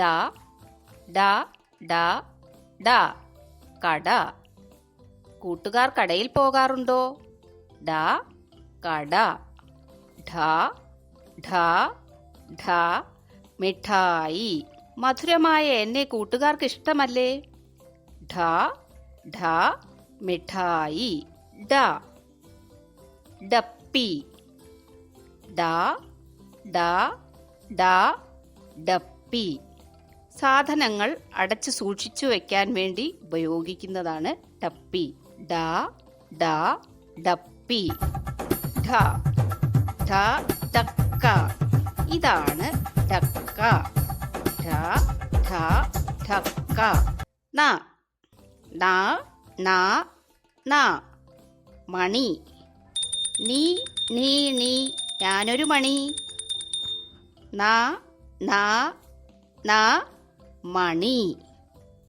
ഡ ഡ ഡ ഡ കട കൂട്ടുകാർ കടയിൽ പോകാറുണ്ടോ ഡ കട ഢ ഢ ഢ മിഠായി മധുരമായ എന്നെ കൂട്ടുകാർക്ക് ഇഷ്ടമല്ലേ ഢ ഢ മിഠായി ഡ ഡപ്പി ഡ ഡ ഡ ഡപ്പി സാധനങ്ങൾ അടച്ചു സൂക്ഷിച്ചു വെക്കാൻ വേണ്ടി ഉപയോഗിക്കുന്നതാണ് ടപ്പി. ഡ ഡ ഡപ്പി. ടക്ക. ഇതാണ് ടക്ക. ഢ ഠക്ക ന ന ന. മണി. നീ നീ നീ. ഞാനൊരു മണി. ന ന ന. மணி